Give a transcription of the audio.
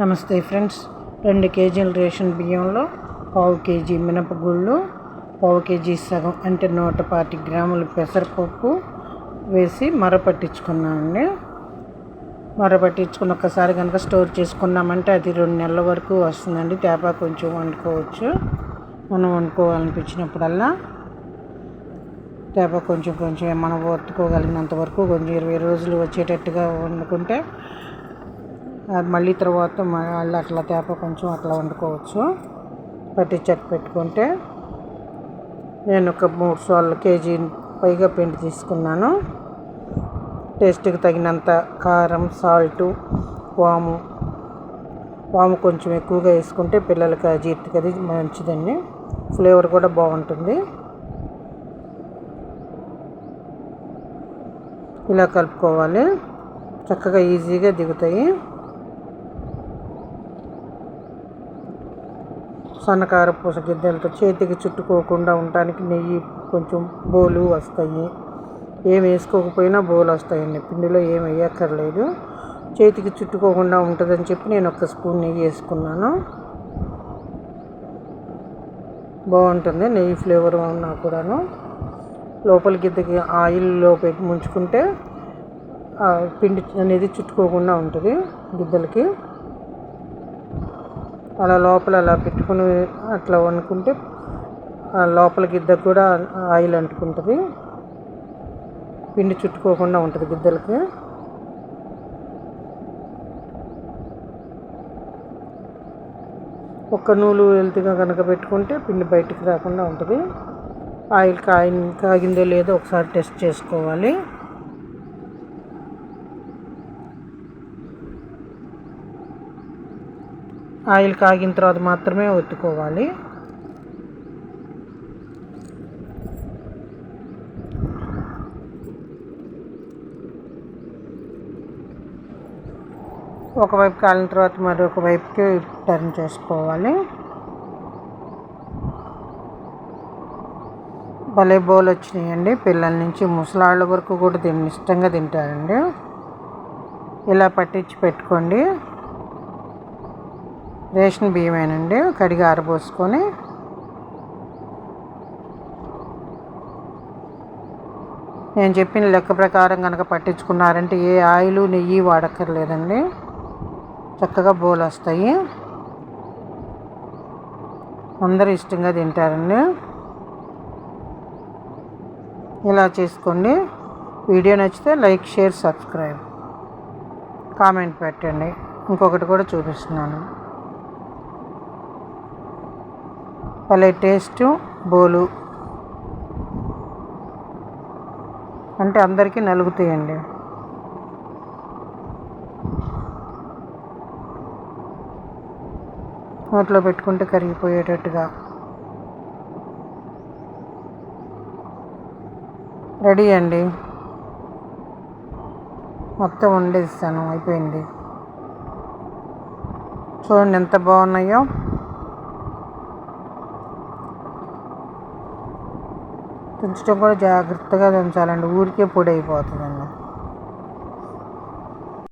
నమస్తే ఫ్రెండ్స్. రెండు కేజీల రేషన్ బియ్యంలో పావు కేజీ మినపగుళ్ళు పావు కేజీ సగం అంటే నూట పాతి గ్రాముల పెసరపప్పు వేసి మరపట్టించుకున్నామండి మరపట్టించుకుని ఒక్కసారి కనుక స్టోర్ చేసుకున్నామంటే అది రెండు నెలల వరకు వస్తుందండి. తేపా కొంచెం వండుకోవచ్చు. మనం వండుకోవాలనిపించినప్పుడల్లా తేప కొంచెం కొంచెం మనం ఒత్తుకోగలిగినంత వరకు కొంచెం ఇరవై రోజులు వచ్చేటట్టుగా వండుకుంటే అది మళ్ళీ తర్వాత మళ్ళీ అట్లా తేప కొంచెం అట్లా వండుకోవచ్చు. పట్టి చెట్టు పెట్టుకుంటే నేను ఒక మూడు సార్లు కేజీ పైగా పిండి తీసుకున్నాను. టేస్ట్కి తగినంత కారం సాల్టు వాము వాము కొంచెం ఎక్కువగా వేసుకుంటే పిల్లలకి అజీర్తికి అది మంచిదండి. ఫ్లేవర్ కూడా బాగుంటుంది. ఇలా కలుపుకోవాలి. చక్కగా ఈజీగా దిగుతాయి. సన్నకార పూస గిద్దెలతో చేతికి చుట్టుకోకుండా ఉండటానికి నెయ్యి కొంచెం బోలు వస్తాయి. ఏం వేసుకోకపోయినా బోలు వస్తాయండి. పిండిలో ఏం వేయక్కర్లేదు. చేతికి చుట్టుకోకుండా ఉంటుందని చెప్పి నేను ఒక స్పూన్ నెయ్యి వేసుకున్నాను. బాగుంటుంది నెయ్యి ఫ్లేవర్ ఉన్నా కూడాను. లోపల గిద్దకి ఆయిల్లో పెట్టి ముంచుకుంటే పిండి అనేది చుట్టుకోకుండా ఉంటుంది గిద్దలకి. అలా లోపల అలా పెట్టుకుని అట్లా వండుకుంటే లోపల గిద్దకు కూడా ఆయిల్ అంటుకుంటుంది. పిండి చుట్టుకోకుండా ఉంటుంది గిద్దలకి. ఒక్క నూలు వెళ్తుగా కనుక పెట్టుకుంటే పిండి బయటికి రాకుండా ఉంటుంది. ఆయిల్ కాగి కాగిందో లేదో ఒకసారి టెస్ట్ చేసుకోవాలి. ఆయిల్ కాగిన తర్వాత మాత్రమే ఒత్తుకోవాలి. ఒకవైపు కాలిన తర్వాత మరొక వైపుకి టర్న్ చేసుకోవాలి. భలే బౌల్ వచ్చినాయండి. పిల్లల నుంచి ముసలాళ్ళ వరకు కూడా దీన్ని ఇష్టంగా తింటారండి. ఇలా పట్టించి పెట్టుకోండి. రేషన్ బియ్యమేనండి కడిగి ఆరబోసుకొని నేను చెప్పిన లెక్క ప్రకారం కనుక పట్టించుకున్నారంటే ఏ ఆయిల్ నెయ్యి వాడక్కర్లేదండి. చక్కగా బోలు వస్తాయి అందరూ ఇష్టంగా తింటారండి. ఇలా చేసుకోండి. వీడియో నచ్చితే లైక్ షేర్ సబ్స్క్రైబ్. కామెంట్ పెట్టండి. ఇంకొకటి కూడా చూపిస్తున్నాను. భలే టేస్ట్ బోలు. అంటే అందరికీ నలుగుతాయండి. నోట్లో పెట్టుకుంటే కరిగిపోయేటట్టుగా. రెడీ అండి. మొత్తం వండేస్తాను అయిపోయింది. చూడండి ఎంత బాగున్నాయో. తుంచడం కూడా జాగ్రత్తగా తుంచాలండి. ఊరికే పొడి అయిపోతుందండి.